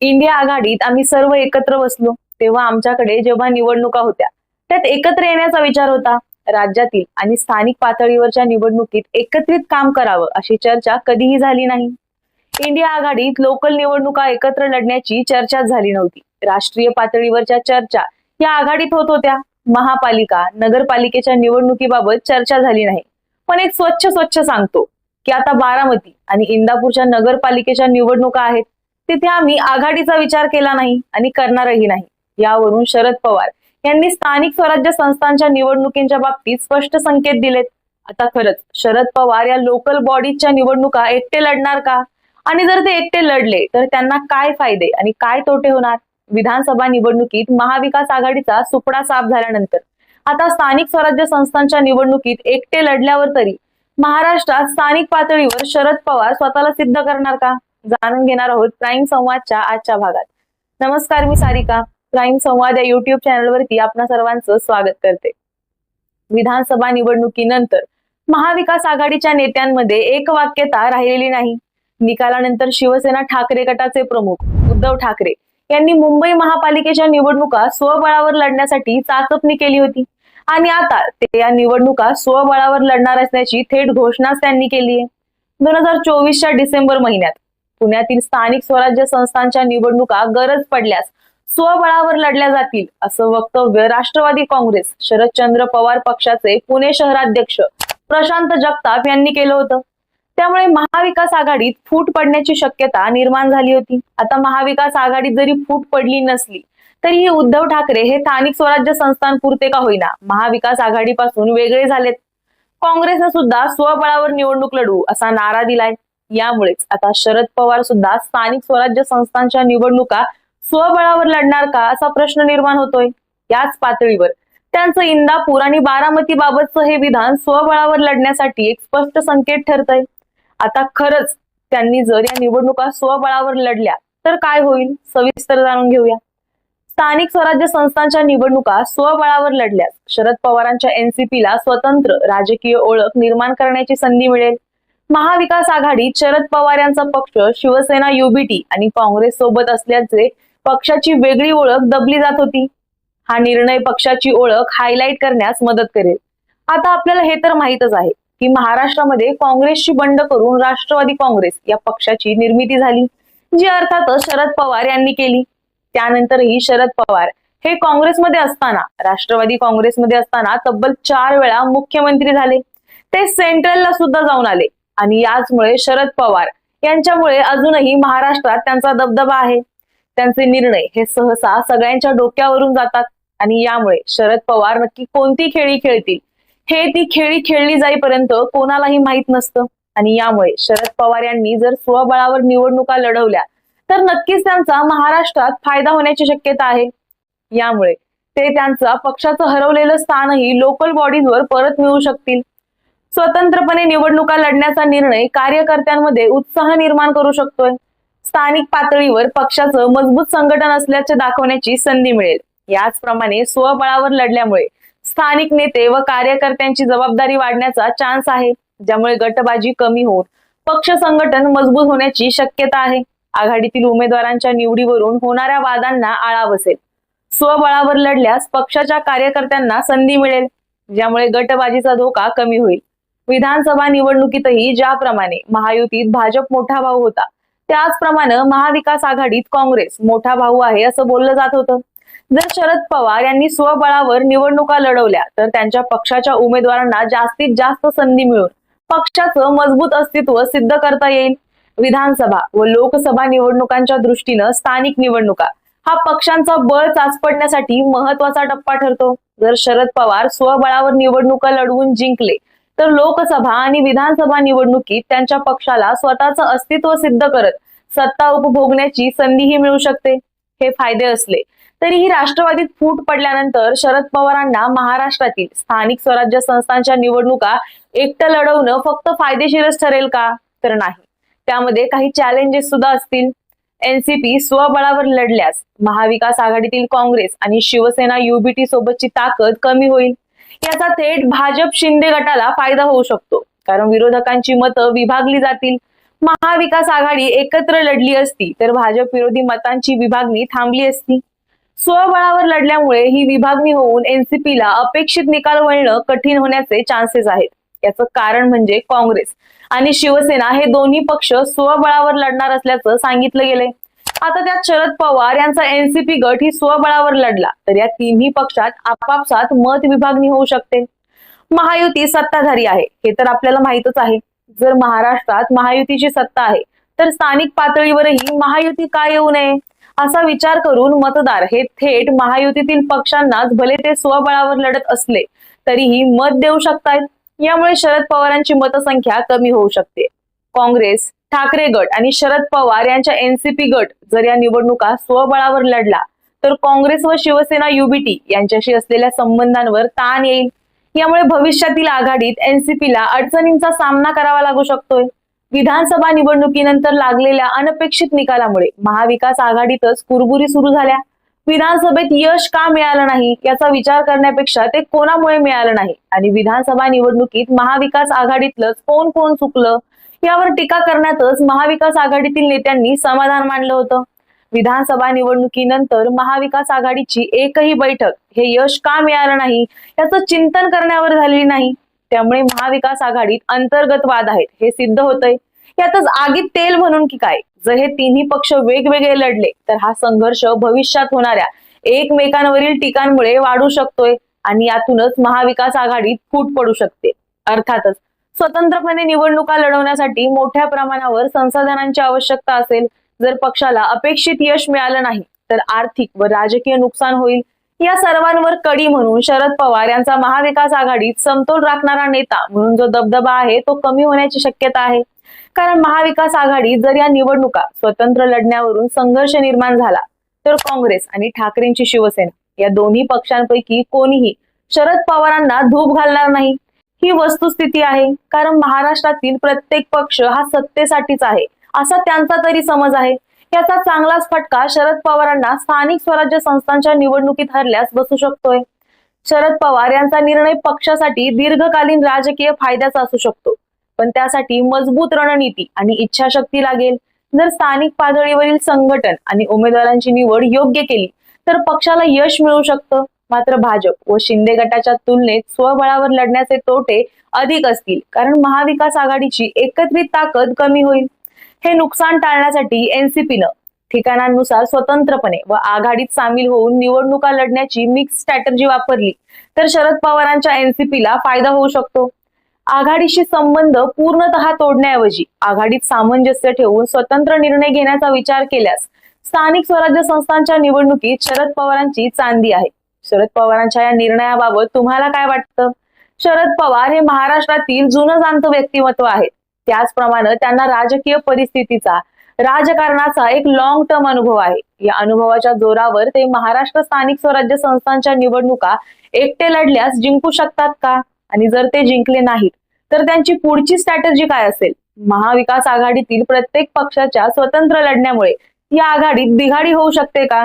India आघाडीत आम्ही सर्व एकत्र बसलो तेव्हा आमच्याकडे जेव्हा निवडणुका होत्या त्यात एकत्र येण्याचा विचार होता. राज्यातील आणि स्थानिक पातळीवरच्या निवडणुकीत एकत्रित काम करावं अशी चर्चा कधीही झाली नाही. इंडिया आघाडीत लोकल निवडणुका एकत्र लढण्याची चर्चाच झाली नव्हती. राष्ट्रीय पातळीवरच्या चर्चा या आघाडीत होत होत्या. महापालिका नगरपालिकेच्या निवडणुकीबाबत चर्चा झाली नाही. पण एक स्वच्छ स्वच्छ सांगतो की आता बारामती आणि इंदापूरच्या नगरपालिकेच्या निवडणुका आहेत. तिथे आम्ही आघाडीचा विचार केला नाही आणि करणारही नाही. यावरून शरद पवार यांनी स्थानिक स्वराज्य संस्थांच्या निवडणुकींच्या बाबतीत स्पष्ट संकेत दिलेत. आता खरंच शरद पवार या लोकल बॉडीजच्या निवडणुका एकटे लढणार का? आणि जर ते एकटे लढले तर त्यांना काय फायदे आणि काय तोटे होणार? विधानसभा निवडणुकीत महाविकास आघाडीचा सुपडा साफ झाल्यानंतर. आता स्थानिक स्वराज्य संस्थांच्या निवडणुकीत एकटे लढल्यावर तरी महाराष्ट्रात स्थानिक पातळीवर शरद पवार स्वतःला सिद्ध करणार का? जाणून घेणार आहोत प्राईम संवादच्या आजच्या भागात. नमस्कार मी सारिका. प्राईम संवाद या युट्यूब चॅनलवरती आपणा सर्वांचं स्वागत करते. विधानसभा निवडणुकीनंतर महाविकास आघाडीच्या नेत्यांमध्ये एक वाक्यता राहिलेली नाही. निकालानंतर शिवसेना ठाकरे गटाचे प्रमुख उद्धव ठाकरे यांनी मुंबई महापालिकेच्या निवडणुका स्वबळावर लढण्यासाठी चाचपणी केली होती. आणि आता ते या निवडणुका स्वबळावर लढणार असल्याची थेट घोषणाच त्यांनी केली आहे. दोन हजार चोवीसच्या डिसेंबर महिन्यात पुण्यातील स्थानिक स्वराज्य संस्थांच्या निवडणुका गरज पडल्यास स्वबळावर लढल्या जातील असं वक्तव्य राष्ट्रवादी काँग्रेस शरदचंद्र पवार पक्षाचे पुणे शहराध्यक्ष प्रशांत जगताप यांनी केलं होतं. त्यामुळे महाविकास आघाडीत फूट पडण्याची शक्यता निर्माण झाली होती. आता महाविकास आघाडीत जरी फूट पडली नसली तरीही उद्धव ठाकरे हे स्थानिक स्वराज्य संस्थांपुरते का होईना महाविकास आघाडीपासून वेगळे झालेत. काँग्रेसनं सुद्धा स्वबळावर निवडणूक लढू असा नारा दिलाय. यामुळेच आता शरद पवार सुद्धा स्थानिक स्वराज्य संस्थांच्या निवडणुका स्वबळावर लढणार का असा प्रश्न निर्माण होतोय. याच पातळीवर त्यांचं इंदापूर आणि बारामती बाबतचं हे विधान स्वबळावर लढण्यासाठी एक स्पष्ट संकेत ठरतंय. आता खरंच त्यांनी जर या निवडणुका स्वबळावर लढल्या तर काय होईल? सविस्तर जाणून घेऊया. स्थानिक स्वराज्य संस्थांच्या निवडणुका स्वबळावर लढल्यास शरद पवारांच्या एनसीपीला स्वतंत्र राजकीय ओळख निर्माण करण्याची संधी मिळेल. महाविकास आघाडी शरद पवार यांचा पक्ष शिवसेना युबीटी आणि काँग्रेस सोबत असल्याचे पक्षाची वेगळी ओळख दबली जात होती. हा निर्णय पक्षाची ओळख हायलाईट करण्यास मदत करेल. आता आपल्याला हे तर माहीतच आहे की महाराष्ट्रामध्ये काँग्रेसची बंड करून राष्ट्रवादी काँग्रेस या पक्षाची निर्मिती झाली जी अर्थातच शरद पवार यांनी केली. त्यानंतरही शरद पवार हे काँग्रेसमध्ये असताना राष्ट्रवादी काँग्रेसमध्ये असताना तब्बल चार वेळा मुख्यमंत्री झाले. ते सेंट्रलला सुद्धा जाऊन आले. आणि याचमुळे शरद पवार यांच्यामुळे अजूनही महाराष्ट्रात त्यांचा दबदबा आहे. त्यांचे निर्णय हे सहसा सगळ्यांच्या डोक्यावरून जातात आणि यामुळे शरद पवार नक्की कोणती खेळी खेळतील? हे ती खेळी खेळली जाईपर्यंत कोणालाही माहीत नसतं. आणि यामुळे शरद पवार यांनी जर स्वबळावर निवडणुका लढवल्या तर नक्कीच त्यांचा महाराष्ट्रात फायदा होण्याची शक्यता आहे. यामुळे ते त्यांचा पक्षाचं हरवलेलं स्थानही लोकल बॉडीजवर परत मिळू शकतील. स्वतंत्रपणे निवडणुका लढण्याचा निर्णय कार्यकर्त्यांमध्ये उत्साह निर्माण करू शकतोय. स्थानिक पातळीवर पक्षाचं मजबूत संघटन असल्याचे दाखवण्याची संधी मिळेल. याचप्रमाणे स्वबळावर लढल्यामुळे स्थानिक नेते व कार्यकर्त्यांची जबाबदारी वाढण्याचा चान्स आहे ज्यामुळे गटबाजी कमी होऊन पक्ष संघटन मजबूत होण्याची शक्यता आहे. आघाडीतील उमेदवारांच्या निवडीवरून होणाऱ्या वादांना आळा बसेल. स्वबळावर लढल्यास पक्षाच्या कार्यकर्त्यांना संधी मिळेल ज्यामुळे गटबाजीचा धोका कमी होईल. विधानसभा निवडणुकीतही ज्याप्रमाणे महायुतीत भाजप मोठा भाऊ होता त्याचप्रमाणे महाविकास आघाडीत काँग्रेस मोठा भाऊ आहे असं बोललं जात होतं. जर शरद पवार यांनी स्वबळावर निवडणुका लढवल्या तर त्यांच्या पक्षाच्या उमेदवारांना जास्तीत जास्त संधी मिळून पक्षाचं मजबूत अस्तित्व सिद्ध करता येईल. विधानसभा व लोकसभा निवडणुकांच्या दृष्टीनं स्थानिक निवडणुका हा पक्षांचा बळ चाचपडण्यासाठी महत्त्वाचा टप्पा ठरतो. जर शरद पवार स्वबळावर निवडणुका लढवून जिंकले तर लोकसभा आणि विधानसभा निवडणुकीत त्यांच्या पक्षाला स्वतःचं अस्तित्व सिद्ध करत सत्ता उपभोगण्याची संधीही मिळू शकते हे फायदे असले. तरीही राष्ट्रवादीत फूट पडल्यानंतर शरद पवारांना महाराष्ट्रातील स्थानिक स्वराज्य संस्थांच्या निवडणुका एकटं लढवणं फक्त फायदेशीरच ठरेल का? तर नाही. त्यामध्ये काही चॅलेंजेस सुद्धा असतील. एनसीपी स्वबळावर लढल्यास महाविकास आघाडीतील काँग्रेस आणि शिवसेना युबीटी सोबतची ताकद कमी होईल. याचा थेट भाजप शिंदे गटाला फायदा होऊ शकतो. कारण विरोधकांची मतं विभागली जातील. महाविकास आघाडी एकत्र लढली असती तर भाजप विरोधी मतांची विभागणी थांबली असती. स्वबळावर लढल्यामुळे ही विभागणी होऊन एनसीपीला अपेक्षित निकाल वळणं कठीण होण्याचे चान्सेस आहेत. याचं कारण म्हणजे काँग्रेस आणि शिवसेना हे दोन्ही पक्ष स्वबळावर लढणार असल्याचं सांगितलं गेलंय. आता त्यात शरद पवार यांचा एनसीपी गट ही स्वबळावर लढला. तर या तिन्ही पक्षात आपापसात मत विभागणी होऊ शकते. महायुती सत्ताधारी आहे. हे तर आपल्याला माहितच आहे. जर महाराष्ट्रात महायुतीची सत्ता आहे तर स्थानिक पातळीवरही महायुती का येऊ नये? असा विचार करून मतदार हे थेट महायुतीतील पक्षांनाच भले ते स्वबळावर लढत असले तरीही मत देऊ शकतात यामुळे शरद पवारांची मतसंख्या कमी होऊ शकते. काँग्रेस ठाकरे गट आणि शरद पवार यांच्या एनसीपी गट जर या निवडणुका स्वबळावर लढला तर काँग्रेस व शिवसेना युबीटी यांच्याशी असलेल्या संबंधांवर ताण येईल. यामुळे भविष्यातील आघाडीत एनसीपीला अडचणींचा सामना करावा लागू शकतोय. विधानसभा निवडणुकीनंतर लागलेल्या अनपेक्षित निकालामुळे महाविकास आघाडीतच कुरबुरी सुरू झाल्या. विधानसभेत यश का मिळालं नाही याचा विचार करण्यापेक्षा ते कोणामुळे मिळालं नाही? आणि विधानसभा निवडणुकीत महाविकास आघाडीतलंच कोण कोण चुकलं? यावर टीका करण्यातच महाविकास आघाडीतील नेत्यांनी समाधान मानलं होतं. विधानसभा निवडणुकीनंतर महाविकास आघाडीची एकही बैठक हे यश का मिळालं नाही याचं चिंतन करण्यावर झालेली नाही. त्यामुळे महाविकास आघाडीत अंतर्गत वाद आहेत हे सिद्ध होतंय. यातच आगीत तेल म्हणून की काय? जर हे तिन्ही पक्ष वेगवेगळे लढले तर हा संघर्ष भविष्यात होणाऱ्या एकमेकांवरील टीकांमुळे वाढू शकतोय आणि यातूनच महाविकास आघाडीत फूट पडू शकते. अर्थातच स्वतंत्रपणे निवडणुका लढवण्यासाठी मोठ्या प्रमाणावर संसाधनांची आवश्यकता असेल. जर पक्षाला अपेक्षित यश मिळालं नाही तर आर्थिक व राजकीय नुकसान होईल. या सर्वांवर कडी म्हणून शरद पवार यांचा महाविकास आघाडीत समतोल राखणारा नेता म्हणून जो दबदबा आहे तो कमी होण्याची शक्यता आहे. कारण महाविकास आघाडी जर या निवडणुका स्वतंत्र लढण्यावरून संघर्ष निर्माण झाला तर काँग्रेस आणि ठाकरेंची शिवसेना या दोन्ही पक्षांपैकी कोणीही शरद पवारांना धूप घालणार नाही. ही वस्तुस्थिती आहे. कारण महाराष्ट्रातील प्रत्येक पक्ष हा सत्तेसाठीच आहे. असा त्यांचा तरी समज आहे. याचा चांगलाच फटका शरद पवारांना स्थानिक स्वराज्य संस्थांच्या निवडणुकीत हरल्यास बसू शकतोय. शरद पवार यांचा निर्णय पक्षासाठी दीर्घकालीन राजकीय फायद्याचा असू शकतो. पण त्यासाठी मजबूत रणनीती आणि इच्छाशक्ती लागेल. जर स्थानिक पातळीवरील संघटन आणि उमेदवारांची निवड योग्य केली तर पक्षाला यश मिळू शकतं. मात्र भाजप व शिंदे गटाच्या तुलनेत स्वबळावर लढण्याचे तोटे अधिक असतील. कारण महाविकास आघाडीची एकत्रित ताकद कमी होईल. हे नुकसान टाळण्यासाठी एनसीपीनं ठिकाणांनुसार स्वतंत्रपणे व आघाडीत सामील होऊन निवडणुका लढण्याची मिक्स स्ट्रॅटर्जी वापरली तर शरद पवारांच्या एनसीपीला फायदा होऊ शकतो. आघाडीशी संबंध पूर्णतः तोडण्याऐवजी आघाडीत सामंजस्य ठेवून स्वतंत्र निर्णय घेण्याचा विचार केल्यास स्थानिक स्वराज्य संस्थांच्या निवडणुकीत शरद पवारांची चांदी आहे. शरद पवारांच्या या निर्णयाबाबत तुम्हाला काय वाटतं? शरद पवार हे महाराष्ट्रातील जुनं जाणतं व्यक्तिमत्व आहेत. त्याचप्रमाणे त्यांना राजकीय परिस्थितीचा राजकारणाचा एक लॉंग टर्म अनुभव आहे. या अनुभवाच्या जोरावर ते महाराष्ट्र स्थानिक स्वराज्य संस्थांच्या निवडणुका एकटे लढल्यास जिंकू शकतात का? आणि जर ते जिंकले नाहीत तर त्यांची पुढची स्ट्रॅटर्जी काय असेल? महाविकास आघाडीतील प्रत्येक पक्षाच्या स्वतंत्र लढण्यामुळे या आघाडीत बिघाडी होऊ शकते का?